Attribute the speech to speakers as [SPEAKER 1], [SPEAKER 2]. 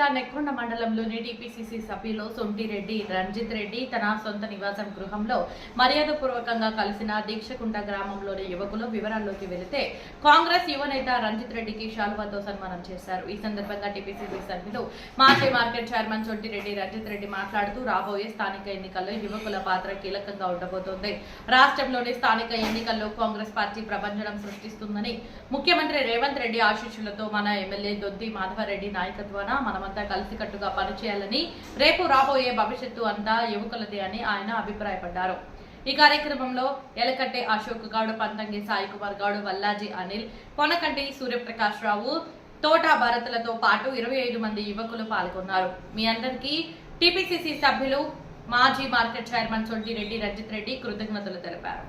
[SPEAKER 1] జిల్లా నెక్కొండ మండలంలోని టీపీసీసీ సభ్యులు సొంటిరెడ్డి రంజిత్ రెడ్డి తన సొంత నివాసం గృహంలో మర్యాదపూర్వకంగా కలిసిన దీక్షకుండ గ్రామంలోని యువకులు వివరాల్లోకి వెళితే కాంగ్రెస్ యువనేత రంజిత్ రెడ్డికి శాలువాతో సన్మానం చేశారు. ఈ సందర్భంగా టీపీసీసీ సభ్యులు మాజీ మార్కెట్ చైర్మన్ సొంటిరెడ్డి రంజిత్ రెడ్డి మాట్లాడుతూ రాబోయే స్థానిక ఎన్నికల్లో యువకుల పాత్ర కీలకంగా ఉండబోతోంది. రాష్ట్రంలోని స్థానిక ఎన్నికల్లో కాంగ్రెస్ పార్టీ ప్రభంజనం సృష్టిస్తుందని ముఖ్యమంత్రి రేవంత్ రెడ్డి ఆశీస్సులతో మన ఎమ్మెల్యే దొద్ది మాధవరెడ్డి నాయకత్వాన అంతా కలిసికట్టుగా పనిచేయాలని రేపు రాబోయే భవిష్యత్తు అంతా యువకులదే అని ఆయన అభిప్రాయపడ్డారు. ఈ కార్యక్రమంలో ఎలకట్టే అశోక్ గౌడ్ పంతంగి సాయి కుమార్ గౌడ్ వల్లాజీ అనిల్ కొనకంటి సూర్యప్రకాష్ రావు తోట భారత్లతో పాటు ఇరవై ఐదు మంది యువకులు పాల్గొన్నారు. మీ అందరికీ టీపీసీసీ సభ్యులు మాజీ మార్కెట్ చైర్మన్ సొంటిరెడ్డి రంజిత్ రెడ్డి కృతజ్ఞతలు తెలిపారు.